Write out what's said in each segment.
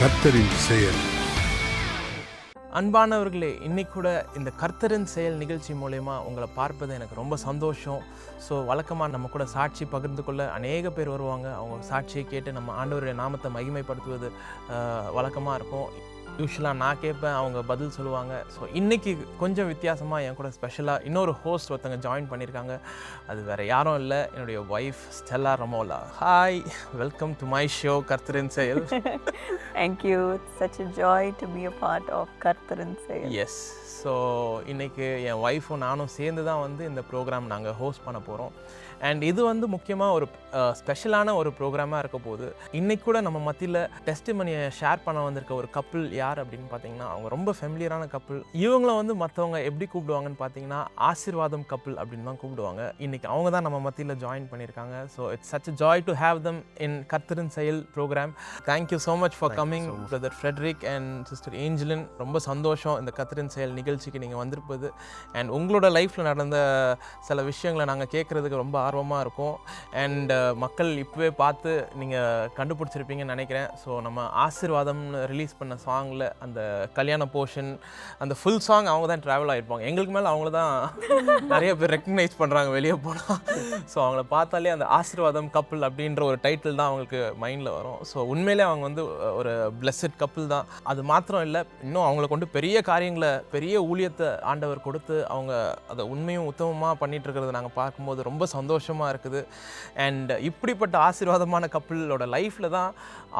கர்த்தரின் செயல். அன்பானவர்களே இன்னைக்கு கூட இந்த கர்த்தரின் செயல் நிகழ்ச்சி மூலயமா உங்களை பார்ப்பது எனக்கு ரொம்ப சந்தோஷம். ஸோ வழக்கமாக நம்ம கூட சாட்சி பகிர்ந்து கொள்ள அநேக பேர் வருவாங்க. அவங்க சாட்சியை கேட்டு நம்ம ஆண்டவருடைய நாமத்தை மகிமைப்படுத்துவது வழக்கமாக இருக்கும். யூஸ்வலாக நான் கேட்பேன் அவங்க பதில் சொல்லுவாங்க. ஸோ இன்னைக்கு கொஞ்சம் வித்தியாசமாக என் கூட ஸ்பெஷலாக இன்னொரு ஹோஸ்ட் ஒருத்தங்க ஜாயின் பண்ணியிருக்காங்க. அது வேறு யாரும் இல்லை. என்னுடைய wife Stella Ramola hi welcome to my show கர்த்தரின் செயல். It's such a joy to be a part of Kartharan Sale. Yes so இன்னைக்கு என் ஒய்ஃபும் நானும் சேர்ந்து தான் வந்து இந்த ப்ரோக்ராம் நாங்கள் ஹோஸ்ட் பண்ண போகிறோம் அண்ட் இது வந்து முக்கியமாக ஒரு ஸ்பெஷலான ஒரு ப்ரோக்ராமாக இருக்க போகுது இன்னைக்கு கூட நம்ம மத்தியில் டெஸ்டிமனியை ஷேர் பண்ண வந்திருக்க ஒரு கப்புள் யார் அப்படின்னு பார்த்தீங்கன்னா அவங்க ரொம்ப ஃபெமிலியரான கப்புள் இவங்கள வந்து மற்றவங்க எப்படி கூப்பிடுவாங்கன்னு பார்த்தீங்கன்னா ஆசீர்வாதம் கப்புள் அப்படின்னு தான் கூப்பிடுவாங்க. இன்னைக்கு அவங்க தான் நம்ம மத்தியில் ஜாயின் பண்ணியிருக்காங்க so it's such joy to have them in கர்த்தரின் செயல் program thank you so much for coming brother Frederick and sister Angeline ரொம்ப சந்தோஷம் இந்த கத்திரின் செயல் நிகழ்ச்சிக்கு நீங்கள் வந்திருப்பது. அண்ட் உங்களோட லைஃப்பில் நடந்த சில விஷயங்களை நாங்கள் கேட்குறதுக்கு ரொம்ப ஆர்வமாக இருக்கும். அண்ட் மக்கள் இப்போவே பார்த்து நீங்கள் கண்டுபிடிச்சிருப்பீங்கன்னு நினைக்கிறேன். ஸோ நம்ம ஆசீர்வாதம்னு ரிலீஸ் பண்ண சாங்கில் அந்த கல்யாண போர்ஷன் அந்த ஃபுல் சாங் அவங்க தான் ட்ராவல் ஆகிருப்பாங்க எங்களுக்கு மேலே அவங்கள தான் நிறைய பேர் ரெக்கக்னைஸ் பண்ணுறாங்க வெளியே போனால் ஸோ அவங்கள பார்த்தாலே அந்த ஆசீர்வாதம் கப்பல் அப்படின்ற ஒரு டைட்டில் தான் அவங்களுக்கு மைண்டில் வரும். ஸோ உண்மையிலே அவங்க வந்து ஒரு பிளஸட் கப்பல் தான். அது மாத்திரம் இல்லை இன்னும் அவங்கள கொண்டு பெரிய காரியங்களை பெரிய ஊழியத்தை ஆண்டவர் கொடுத்து அவங்க அதை உண்மையும் உத்தமமாக இருக்கிறத நாங்கள் பார்க்கும்போது ரொம்ப சந்தோஷமாக இருக்குது. அண்ட் இப்படிப்பட்ட ஆசீர்வாதமான கப்பலோட லைஃப்பில் தான்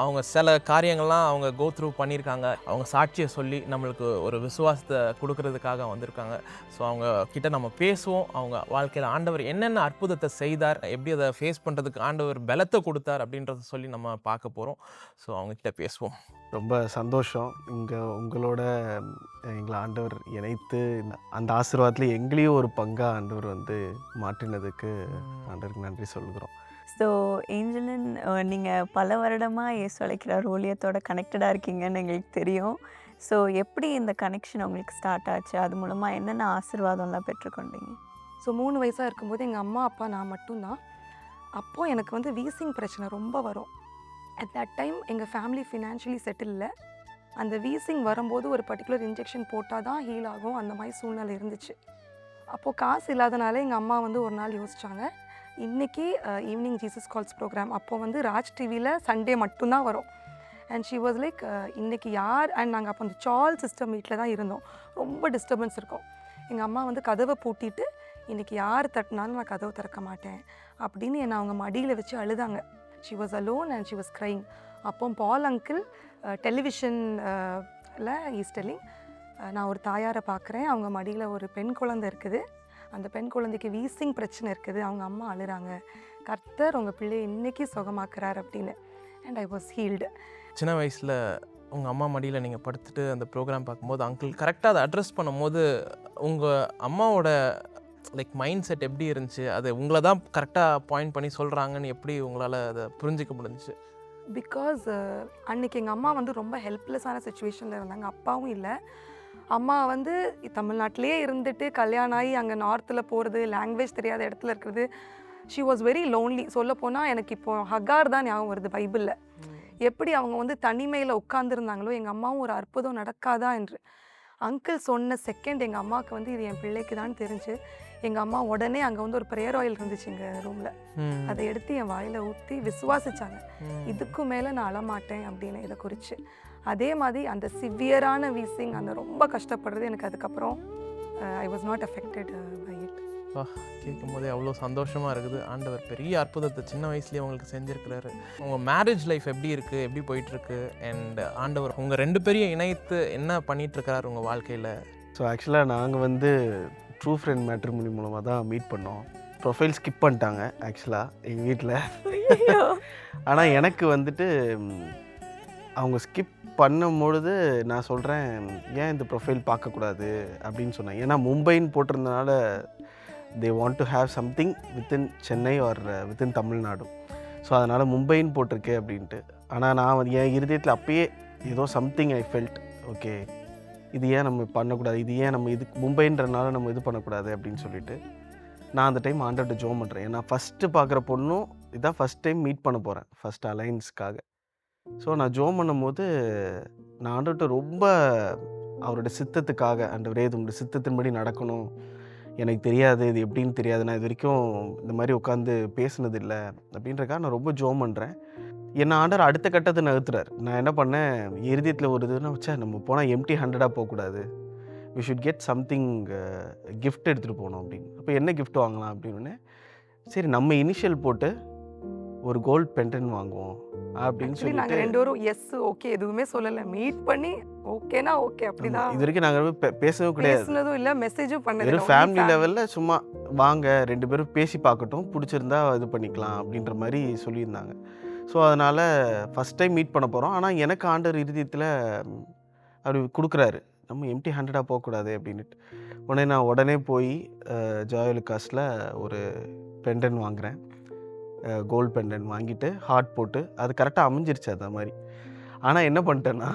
அவங்க சில காரியங்கள்லாம் அவங்க கோ த்ரூ பண்ணியிருக்காங்க. அவங்க சாட்சியை சொல்லி நம்மளுக்கு ஒரு விசுவாசத்தை கொடுக்கறதுக்காக வந்திருக்காங்க. ஸோ அவங்க கிட்ட நம்ம பேசுவோம். அவங்க வாழ்க்கையில் ஆண்டவர் என்னென்ன அற்புதத்தை செய்தார் எப்படி அதை ஃபேஸ் பண்ணுறதுக்கு ஆண்டவர் பலத்தை கொடுத்தார் அப்படின்றத சொல்லி நம்ம பார்க்க போகிறோம் ஸோ அவங்க கிட்ட பேசுவோம். ரொம்ப சந்தோஷம். இங்கே உங்களோட எங்களை ஆண்டவர் இணைத்து அந்த ஆசீர்வாதத்தில் எங்களையும் ஒரு பங்காக ஆண்டவர் வந்து மாற்றினதுக்கு ஆண்டவருக்கு நன்றி சொல்கிறோம் ஸோ ஏஞ்சலின் நீங்கள் பல வருடமாக இயேசு அழைக்கிறார் ஊழியத்தோட கனெக்டடாக இருக்கீங்கன்னு எங்களுக்கு தெரியும். ஸோ எப்படி இந்த கனெக்ஷன் உங்களுக்கு ஸ்டார்ட் ஆச்சு? அது மூலமாக என்னென்ன ஆசீர்வாதம்லாம் பெற்றுக்கொண்டீங்க? ஸோ மூணு வயசாக இருக்கும்போது எங்கள் அம்மா அப்பா நான் மட்டும்தான். அப்போது எனக்கு வந்து வீசிங் பிரச்சனை ரொம்ப வரும். அட் தட் டைம் எங்கள் ஃபேமிலி ஃபினான்ஷியலி செட்டில் இல்லை. அந்த வீசிங் வரும்போது ஒரு பர்டிகுலர் இன்ஜெக்ஷன் போட்டால் தான் ஹீல் ஆகும். அந்த மாதிரி சூழ்நிலை இருந்துச்சு. அப்போது காசு இல்லாதனால எங்கள் அம்மா வந்து ஒரு நாள் யோசித்தாங்க இன்றைக்கி ஈவினிங் ஜீசஸ் கால்ஸ் ப்ரோக்ராம் அப்போது வந்து ராஜ் டிவியில் சண்டே மட்டும்தான் வரும். அண்ட் ஷி வாஸ் லைக் இன்றைக்கி யார்? அண்ட் நாங்கள் அப்போ அந்த சால் சிஸ்டம் வீட்டில் தான் இருந்தோம். ரொம்ப டிஸ்டர்பன்ஸ் இருக்கும். எங்கள் அம்மா வந்து கதவை பூட்டிட்டு இன்றைக்கி யார் தட்டினாலும் நான் கதவை திறக்க மாட்டேன். அப்படின்னு என்னை அவங்க மடியில் வச்சு அழுதாங்க. She was alone and she was crying அப்போ பால் அங்கிள் டெலிவிஷனில் ஈஸ் டெல்லிங் நான் ஒரு தாயாரை பார்க்குறேன் அவங்க மடியில் ஒரு பெண் குழந்தை இருக்குது. அந்த பெண் குழந்தைக்கு வீசிங் பிரச்சனை இருக்குது. அவங்க அம்மா அழுறாங்க. கர்த்தர் உங்கள் பிள்ளையை இன்னைக்கு சுகமாக்குறார் அப்படின்னு. அண்ட் ஐ வாஸ் ஹீல்டு சின்ன வயசில் உங்கள் அம்மா மடியில் நீங்கள் படுத்துட்டு அந்த ப்ரோக்ராம் பார்க்கும்போது அங்கிள் கரெக்டாக அதை அட்ரஸ் பண்ணும்போது உங்கள் அம்மாவோட லைக் மைண்ட் செட் எப்படி இருந்துச்சு? அது உங்களை தான் கரெக்டாக பாயிண்ட் பண்ணி சொல்கிறாங்கன்னு எப்படி உங்களால் அதை புரிஞ்சிக்க முடிஞ்சுச்சு? பிகாஸ் அன்னைக்கு எங்கள் அம்மா வந்து ரொம்ப ஹெல்ப்லெஸ்ஸான சுச்சுவேஷனில் இருந்தாங்க. அப்பாவும் இல்லை. அம்மா வந்து தமிழ்நாட்டிலே இருந்துட்டு கல்யாணம் ஆகி அங்கே நார்த்தில் போகிறது லாங்குவேஜ் தெரியாத இடத்துல இருக்கிறது. ஷி வாஸ் வெரி லோன்லி சொல்லப்போனால் எனக்கு இப்போ ஹகார் தான் ஞாபகம் வருது பைபிளில் எப்படி அவங்க வந்து தனிமையில் உட்காந்துருந்தாங்களோ எங்கள் அம்மாவும் ஒரு அற்புதம் நடக்காதா என்று. அங்கிள் சொன்ன செகண்ட் எங்கள் அம்மாவுக்கு வந்து இது என் பிள்ளைக்கு தான் தெரிஞ்சு எங்கள் அம்மா உடனே அங்கே வந்து ஒரு ப்ரேயர் ஆயில் இருந்துச்சு எங்கள் ரூமில். அதை எடுத்து என் வாயில் ஊற்றி விசுவாசிச்சாங்க. ம். இதுக்கு மேலே நான் அழமாட்டேன் அப்படின்னு இதை குறித்து அதே மாதிரி அந்த சிவியரான வீசிங் அந்த ரொம்ப கஷ்டப்படுறது எனக்கு அதுக்கப்புறம் I was not affected by it வா கேட்கும் போதே அவ்வளோ சந்தோஷமாக இருக்குது. ஆண்டவர் பெரிய அற்புதத்தை சின்ன வயசுலேயே உங்களுக்கு செஞ்சுருக்கிறாரு. உங்கள் மேரேஜ் லைஃப் எப்படி இருக்குது எப்படி போயிட்டுருக்கு? அண்ட் ஆண்டவர் உங்கள் ரெண்டு பேரையும் இணைத்து என்ன பண்ணிகிட்ருக்கிறார் உங்கள் வாழ்க்கையில்? ஸோ ஆக்சுவலாக நாங்கள் வந்து ட்ரூ ஃப்ரெண்ட் மேட்ரிமோனி மூலமாக தான் மீட் பண்ணோம். ப்ரொஃபைல் ஸ்கிப் பண்ணிட்டாங்க ஆக்சுவலாக எங்கள் வீட்டில் ஆனால் எனக்கு வந்துட்டு அவங்க ஸ்கிப் பண்ணும்பொழுது நான் சொல்கிறேன் ஏன் இந்த ப்ரொஃபைல் பார்க்கக்கூடாது? அப்படின்னு சொன்னேன். ஏன்னா மும்பைன்னு போட்டிருந்தனால they want to have something within Chennai or within Tamil Nadu so அதனால் மும்பைன்னு போட்டிருக்கு அப்படின்ட்டு. ஆனால் நான் வந்து என் இருதயத்தில் அப்பயே ஏதோ சம்திங் ஐ ஃபெல்ட் ஓகே இது ஏன் நம்ம பண்ணக்கூடாது? இது ஏன் நம்ம இது மும்பைன்றனால நம்ம இது பண்ணக்கூடாது? அப்படின்னு சொல்லிட்டு நான் அந்த டைம் ஆண்டர்கிட்ட ஜோம் பண்ணுறேன் ஏன்னா ஃபஸ்ட்டு பார்க்குற பொண்ணும் இதான் ஃபஸ்ட் டைம் மீட் பண்ண போகிறேன் ஃபஸ்ட் அலைன்ஸ்க்காக ஸோ நான் ஜோம் பண்ணும்போது நான் ஆண்டவர்கிட்ட ரொம்ப அவரோட சித்தத்துக்காக ஆண்டவரே இது உங்களுடைய சித்தத்தின்படி நடக்கணும். எனக்கு தெரியாது இது எப்படின்னு தெரியாது. நான் இது வரைக்கும் இந்த மாதிரி உட்காந்து பேசினதில்லை இல்லை அப்படின்றக்காக நான் ரொம்ப ஜோம் பண்ணுறேன் என்ன ஆண்டர் அடுத்த கட்டத்தை நகர்த்துறாரு. நான் என்ன பண்ணேன்? இறுதியத்தில் ஒரு இதுன்னு வச்சா நம்ம போனால் எம்டி ஹண்ட்ரடாக போகக்கூடாது. We should get something gift எடுத்துகிட்டு போகணும் அப்படின்னு. அப்போ என்ன கிஃப்ட் வாங்கலாம் அப்படின்னு சரி நம்ம இனிஷியல் போட்டு ஒரு கோல்ட் பென்டன் வாங்குவோம் அப்படின்னு ஆக்சுவலி நாங்க சொல்லிட்டு ரெண்டு பேரும் எஸ் ஓகே எதுவுமே சொல்லல. மீட் பண்ணி ஓகேனா ஓகே அப்படிதான். இது வரைக்கும் நாங்கள் பேசவே கிடையாது. பேசுனதும் இல்ல மெசேஜும் பண்ணது வெறும் ஃபேமிலி லெவலில் சும்மா வாங்க ரெண்டு பேரும் பேசி பார்க்கட்டும் பிடிச்சிருந்தா இது பண்ணிக்கலாம் அப்படின்ற மாதிரி சொல்லியிருந்தாங்க. ஸோ அதனால் ஃபஸ்ட் டைம் மீட் பண்ண போகிறோம் ஆனால் எனக்கு ஆண்டர் இறுதியத்தில் அவர் கொடுக்குறாரு. நம்ம எம்டி ஹண்ட்ரடாக போகக்கூடாது அப்படின்ட்டு உடனே நான் உடனே போய் ஜாயலுக்காஸில் ஒரு பெண்டன் வாங்குறேன். கோல்ட் பெண்டன் வாங்கிட்டு ஹார்ட் போட்டு அது கரெக்டாக அமைஞ்சிருச்சு அந்த மாதிரி. ஆனால் என்ன பண்ணிட்டேன்னா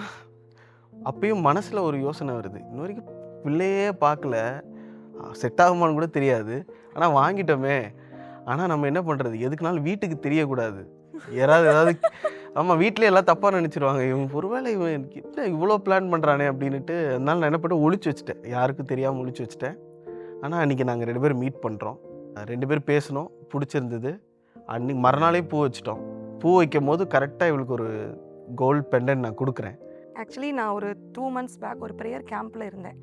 அப்பயும் மனசில் ஒரு யோசனை வருது. இன்ன வரைக்கும் பிள்ளையே பார்க்கல. செட் ஆகுமான்னு கூட தெரியாது. ஆனால் வாங்கிட்டோமே. ஆனால் நம்ம என்ன பண்ணுறது எதுக்குனாலும் வீட்டுக்கு தெரியக்கூடாது. யாராவது ஏதாவது ஆமாம் வீட்டிலே எல்லாம் தப்பாக நினச்சிருவாங்க. இவன் ஒருவேளை இவன் என்ன இவ்வளோ பிளான் பண்ணுறானே அப்படின்ட்டு அதனால நான் என்ன பண்ணேன் ஒளிச்சு வச்சுட்டேன். யாருக்கும் தெரியாமல் ஒளிச்சு வச்சுட்டேன். ஆனால் அன்றைக்கி நாங்கள் ரெண்டு பேரும் மீட் பண்ணுறோம் ரெண்டு பேரும் பேசணும். பிடிச்சிருந்தது. அன்னைக்கு மறுநாளே பூ வச்சிட்டோம். பூ வைக்கும் போது கரெக்டாக இவளுக்கு ஒரு கோல்ட் பெண்டன் நான் கொடுக்குறேன். ஆக்சுவலி நான் ஒரு டூ மந்த்ஸ் பேக் ஒரு ப்ரேயர் கேம்பில் இருந்தேன்.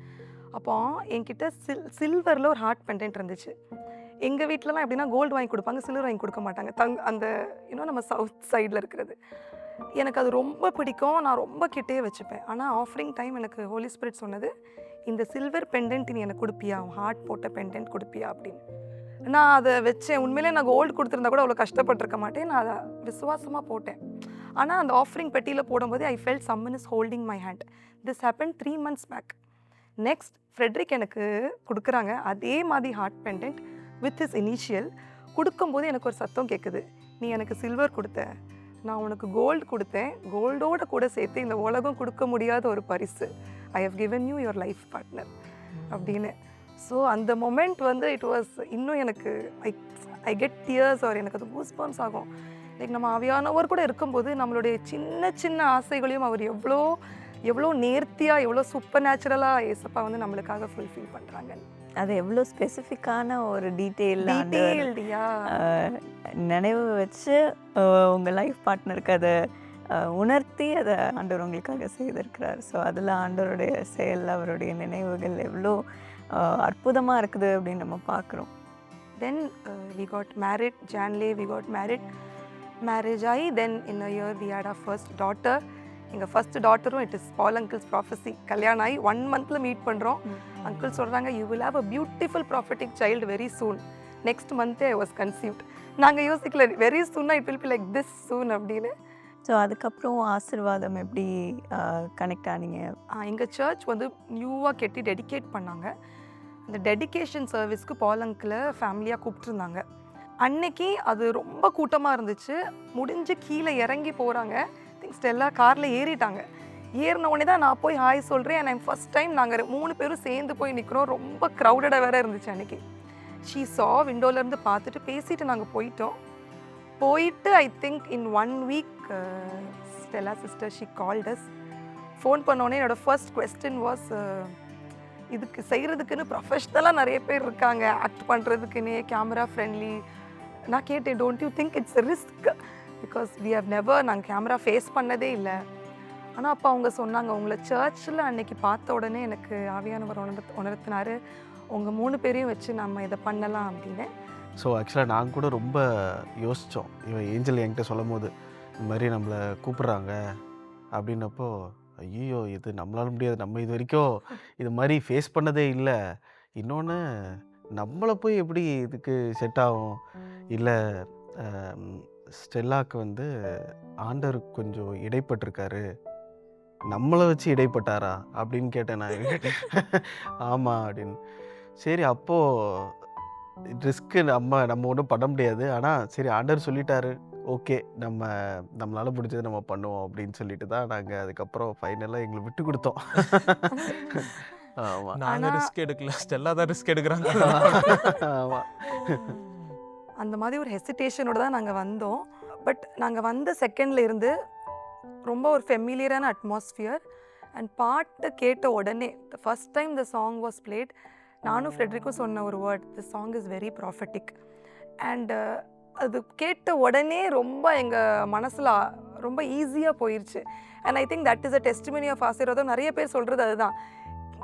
அப்போ என்கிட்ட சில் சில்வரில் ஒரு ஹார்ட் பெண்டன்ட் இருந்துச்சு. எங்கள் வீட்டிலலாம் எப்படின்னா கோல்டு வாங்கி கொடுப்பாங்க சில்வர் வாங்கி கொடுக்க மாட்டாங்க. தங் அந்த இன்னும் நம்ம சவுத் சைடில் இருக்கிறது. எனக்கு அது ரொம்ப பிடிக்கும். நான் ரொம்ப கிட்டே வச்சுப்பேன். ஆனால் ஆஃபரிங் டைம் எனக்கு ஹோலி ஸ்பிரிட் சொன்னது இந்த சில்வர் பெண்டன்ட் நீ எனக்கு கொடுப்பியா? ஹார்ட் போட்ட பெண்டன்ட் கொடுப்பியா? அப்படின்னு. நான் அதை வச்சேன். உண்மையிலே நான் கோல்டு கொடுத்துருந்தா கூட அவ்வளோ கஷ்டப்பட்டிருக்க மாட்டேன். நான் அதை விசுவாசமாக போட்டேன். ஆனால் அந்த ஆஃபரிங் பெட்டியில் போடும்போது I felt someone is holding my hand this happen three months back next Frederick எனக்கு கொடுக்குறாங்க. அதே மாதிரி heart pendant with is initial கொடுக்கும்போது எனக்கு ஒரு சத்தம் கேட்குது நீ எனக்கு சில்வர் கொடுத்த. நான் உனக்கு கோல்டு கொடுத்தேன். கோல்டோட கூட சேர்த்து இந்த உலகம் கொடுக்க முடியாத ஒரு பரிசு. I have given you your life partner அப்படின்னு. ஸோ அந்த மொமெண்ட் வந்து இட் வாஸ் இன்னும் எனக்கு I I get tears or எனக்கு அது கூஸ்பம்ஸ் ஆகும். லைக் நம்ம ஆவியானவர் கூட இருக்கும்போது நம்மளுடைய சின்ன சின்ன ஆசைகளையும் அவர் எவ்வளோ எவ்வளோ நேர்த்தியாக எவ்வளோ சூப்பர் நேச்சுரலாக ஏசப்பா வந்து நம்மளுக்காக ஃபுல்ஃபில் பண்ணுறாங்க அது எவ்வளோ ஸ்பெசிஃபிக்கான ஒரு டீட்டெயில் நினைவு வச்சு உங்கள் லைஃப் பார்ட்னருக்கு அதை உணர்த்தி அதை ஆண்டவர் உங்களுக்காக செய்திருக்கிறார். ஸோ அதில் ஆண்டவருடைய செயல் அவருடைய நினைவுகள் எவ்வளோ அற்புதமாக இருக்குது அப்படின்னு நம்ம பார்க்குறோம். தென் வி காட் மேரிட் ஜான்லே வி காட் மேரிட் மேரேஜ் ஆகி then in a year we had a first daughter எங்கள் first டாட்டரும் it is Paul uncle's prophecy கல்யாணம் ஆகி ஒன் மந்தில் மீட் பண்ணுறோம் அங்கிள் சொல்கிறாங்க you will have a beautiful prophetic child very soon next மந்த்தே I was conceived நாங்கள் யோசிக்கல very சூன்னா it will be like this soon அப்படின்னு. So அதுக்கப்புறம் ஆசிர்வாதம் எப்படி கனெக்ட் ஆனீங்க? எங்கள் சர்ச் வந்து நியூவாக கெட்டி டெடிகேட் பண்ணாங்க. அந்த டெடிகேஷன் சர்வீஸ்க்கு பாலங்கில் ஃபேமிலியாக கூப்பிட்டுருந்தாங்க. அன்னைக்கு அது ரொம்ப கூட்டமாக இருந்துச்சு. முடிஞ்சு கீழே இறங்கி போகிறாங்க திங்ஸ் எல்லாம் காரில் ஏறிட்டாங்க. ஏறின உடனே தான் நான் போய் ஹாய் சொல்கிறேன் அண்ட் ஃபஸ்ட் டைம் நாங்கள் மூணு பேரும் சேர்ந்து போய் நிற்கிறோம் ரொம்ப க்ரௌடடாக வேறு இருந்துச்சு அன்னைக்கு. ஷீ சா விண்டோலேருந்து பார்த்துட்டு பேசிட்டு நாங்கள் போயிட்டோம். போயிட்டு I think in one week Stella sister she called us phone பண்ணோடனே என்னோடய ஃபர்ஸ்ட் கொஸ்டின் வாஸ் இதுக்கு செய்கிறதுக்குன்னு ப்ரொஃபஷ்னலாக நிறைய பேர் இருக்காங்க. ஆக்ட் பண்ணுறதுக்குன்னே கேமரா ஃப்ரெண்ட்லி நான் கேட்டேன் don't you think it's risk because we have never நாங்கள் கேமரா ஃபேஸ் பண்ணதே இல்லை. ஆனால் அப்போ அவங்க சொன்னாங்க உங்களை சர்ச்சில் அன்னைக்கு பார்த்த உடனே எனக்கு ஆவியானவர் உணர் உணர்த்தினார். உங்கள் மூணு பேரையும் வச்சு நம்ம இதை பண்ணலாம் அப்படின்னு. ஸோ ஆக்சுவலாக நாங்கள் கூட ரொம்ப யோசித்தோம் இவன் ஏஞ்சல் என்கிட்ட சொல்லும் போது இந்த மாதிரி நம்மளை கூப்பிட்றாங்க. அப்படின்னப்போ ஐயோ இது நம்மளால முடியாது. நம்ம இது வரைக்கும் இது மாதிரி ஃபேஸ் பண்ணதே இல்லை. இன்னொன்று நம்மளை போய் எப்படி இதுக்கு செட் ஆகும்? இல்லை ஸ்டெல்லாக்கு வந்து ஆண்டர் கொஞ்சம் இடைப்பட்டிருக்காரு. நம்மளை வச்சு இடைப்பட்டாரா? அப்படின்னு கேட்டேன் நான் கேட்டேன் ஆமாம் அப்படின்னு. சரி அப்போது ரிஸ்க்கு நம்ம நம்ம ஒன்றும் பண்ண முடியாது. ஆனால் சரி ஆண்டர் சொல்லிட்டாரு. ஓகே நம்ம நம்மளால் முடிஞ்சதை நம்ம பண்ணுவோம் அப்படின்னு சொல்லிட்டு தான் நாங்கள் அதுக்கப்புறம் ஃபைனலாக எங்களை விட்டு கொடுத்தோம். ஆமாம் நாங்கள் ரிஸ்க் எடுக்கல. ஸ்டெல்லா தான் ரிஸ்க் எடுக்கிறாங்க. ஆமாம் அந்த மாதிரி ஒரு ஹெசிடேஷனோட தான் நாங்கள் வந்தோம். பட் நாங்கள் வந்த செகண்ட்ல இருந்து ரொம்ப ஒரு ஃபெமிலியரான அட்மாஸ்ஃபியர் அண்ட் பாட்டு கேட்ட உடனே the first time the song was played நானும் ஃப்ரெட்ரிக்கும் சொன்ன ஒரு word the song is very prophetic and அது கேட்ட உடனே ரொம்ப எங்கள் மனசில் ரொம்ப ஈஸியாக போயிடுச்சு and I think that is a testimony of ஆசீர்வாதம். நிறைய பேர் சொல்கிறது அதுதான்.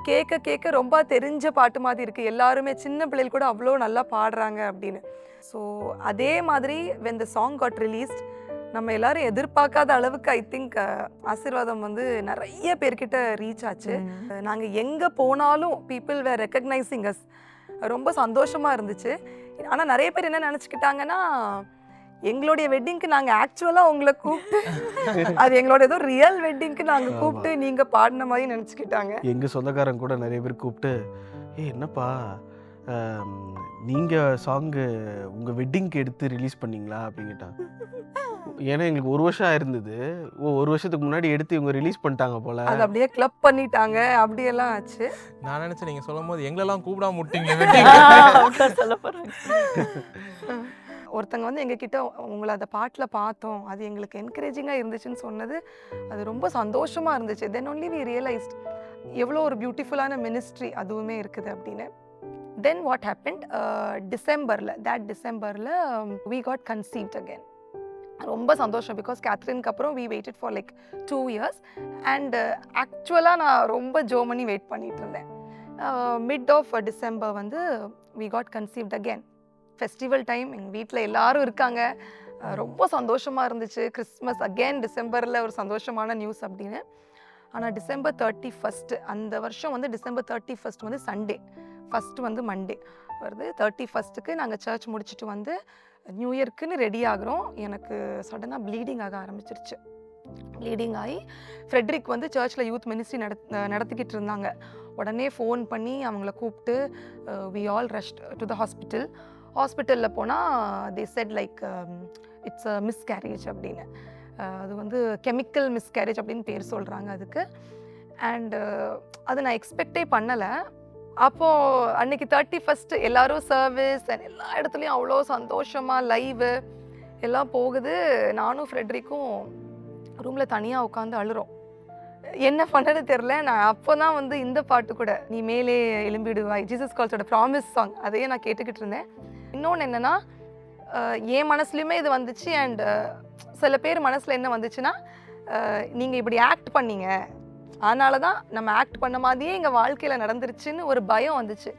கேட்க கேட்க ரொம்ப தெரிஞ்ச பாட்டு மாதிரி இருக்குது எல்லாருமே சின்ன பிள்ளைகள் கூட அவ்வளோ நல்லா பாடுறாங்க அப்படின்னு. ஸோ அதே மாதிரி when the song got released நம்ம எல்லாரும் எதிர்பார்க்காத அளவுக்கு ஐ திங்க் ஆசீர்வாதம் வந்து நிறைய பேர்கிட்ட ரீச் ஆச்சு. நாங்கள் எங்கே போனாலும் பீப்புள் வேர் ரெக்கக்னைசிங் அஸ் ரொம்ப சந்தோஷமாக இருந்துச்சு. ஆனால் நிறைய பேர் என்ன நினச்சிக்கிட்டாங்கன்னா எங்களுடைய வெட்டிங்க்கு நாங்கள் ஆக்சுவலாக உங்களை கூப்பிட்டு அது எங்களோட ஏதோ ரியல் வெட்டிங்க்கு நாங்கள். கூப்பிட்டு நீங்கள் பாடின மாதிரி நினச்சிக்கிட்டாங்க. எங்கள் சொந்தக்காரங்க கூட நிறைய பேர் கூப்பிட்டு ஏ என்னப்பா? நீங்கள் சாங்கு உங்கள் வெட்டிங்க்கு எடுத்து ரிலீஸ் பண்ணீங்களா? அப்படின்னு கேட்டாங்க ஏன்னா எங்களுக்கு ஒரு வருஷம் ஆயிருந்தது. ஓ ஒரு வருஷத்துக்கு முன்னாடி எடுத்து இவங்க ரிலீஸ் பண்ணிட்டாங்க போல. அது அப்படியே கிளப் பண்ணிட்டாங்க. அப்படியெல்லாம் ஆச்சு. நான் நினச்சேன் நீங்கள் சொல்லும் போது எங்களெல்லாம் கூப்பிடாம விட்டீங்க சொல்ல போறாங்க ஒருத்தங்க வந்து எங்ககிட்ட உங்களை அந்த பாட்டில் பார்த்தோம். அது எங்களுக்கு என்கரேஜிங்காக இருந்துச்சுன்னு சொன்னது. அது ரொம்ப சந்தோஷமாக இருந்துச்சு. தென் ஒன்லி வி ரியலைஸ்ட் எவ்வளோ ஒரு பியூட்டிஃபுல்லான மினிஸ்ட்ரி அதுவுமே இருக்குது அப்படின்னு. தென் வாட் ஹேப்பண்ட் டிசம்பரில் தேட் டிசம்பரில் வி காட் கன்சீவ்ட் அகேன் ரொம்ப சந்தோஷம் பிகாஸ் கேத்ரினுக்கு அப்புறம் we waited for like two years and ஆக்சுவலாக நான் ரொம்ப ஜோமனி வெயிட் பண்ணிட்டு இருந்தேன். மிட் ஆஃப் டிசம்பர் வந்து we got conceived again festival time எங்கள் வீட்டில் எல்லாரும் இருக்காங்க. Uh, ரொம்ப சந்தோஷமாக இருந்துச்சு. கிறிஸ்மஸ் அகேன் டிசம்பரில் ஒரு சந்தோஷமான நியூஸ் அப்படின்னு. ஆனால் டிசம்பர் தேர்ட்டி ஃபஸ்ட்டு அந்த வருஷம் வந்து டிசம்பர் தேர்ட்டி ஃபஸ்ட் வந்து சண்டே ஃபஸ்ட்டு வந்து மண்டே வருது தேர்ட்டி ஃபஸ்ட்டுக்கு நாங்கள் சர்ச் முடிச்சுட்டு வந்து நியூ இயர்க்குன்னு ரெடி ஆகுறோம். எனக்கு சடனாக ப்ளீடிங் ஆக ஆரம்பிச்சிருச்சு. ப்ளீடிங் ஆகி ஃப்ரெட்ரிக் வந்து சர்ச்சில் யூத் மினிஸ்ட்ரி நட நடத்திக்கிட்டு இருந்தாங்க. உடனே ஃபோன் பண்ணி அவங்கள கூப்பிட்டு we all rushed to the hospital ஹாஸ்பிட்டலில் போனால் they said like it's a miscarriage அப்படின்னு. அது வந்து கெமிக்கல் மிஸ்கேரேஜ் அப்படின்னு பேர் சொல்கிறாங்க அதுக்கு. அண்டு அது நான் எக்ஸ்பெக்டே பண்ணலை. அப்போது அன்னைக்கு தேர்ட்டி ஃபஸ்ட்டு எல்லாரும் சர்வீஸ் அண்ட் எல்லா இடத்துலையும் அவ்வளோ சந்தோஷமாக லைவு எல்லாம் போகுது. நானும் ஃப்ரெட்ரிக்கும் ரூமில் தனியாக உட்காந்து அழுறோம். என்ன பண்ணது தெரில நான் அப்போ தான் வந்து இந்த பாட்டு கூட நீ மேலே எலும்பிடுவாய் ஜீசஸ் கால்ஸோட ப்ராமிஸ் சாங் அதையே நான் கேட்டுக்கிட்டு இருந்தேன். இன்னொன்று என்னென்னா என் மனசுலையுமே இது வந்துச்சு. அண்ட் சில பேர் மனசில் என்ன வந்துச்சுன்னா நீங்கள் இப்படி ஆக்ட் பண்ணீங்க. அதனால தான் நம்ம ஆக்ட் பண்ண மாதிரியே எங்கள் வாழ்க்கையில் நடந்துருச்சுன்னு ஒரு பயம் வந்துச்சு.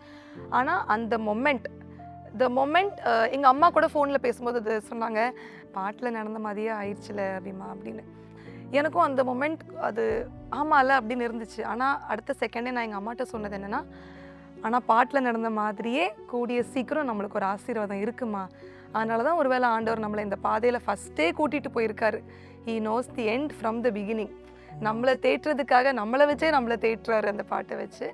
ஆனால் அந்த மொமெண்ட் த மொமெண்ட் எங்கள் அம்மா கூட ஃபோனில் பேசும்போது அது சொன்னாங்க பாட்டில் நடந்த மாதிரியே ஆயிடுச்சுல அப்படிமா அப்படின்னு. எனக்கும் அந்த மொமெண்ட் அது ஆமாம்ல அப்படின்னு இருந்துச்சு. ஆனால் அடுத்த செகண்டே நான் எங்கள் அம்மாட்ட சொன்னது என்னென்னா ஆனால் பாட்டில் நடந்த மாதிரியே கூடிய சீக்கிரம் நம்மளுக்கு ஒரு ஆசீர்வாதம் இருக்குமா? அதனால தான் ஒருவேளை ஆண்டவர் நம்மளை இந்த பாதையில் ஃபஸ்ட்டே கூட்டிகிட்டு போயிருக்காரு. He knows the end from the beginning நம்மளை தேற்றுறதுக்காக நம்மளை வச்சே நம்மளை தேற்றுறாரு அந்த பாட்டை வச்சு.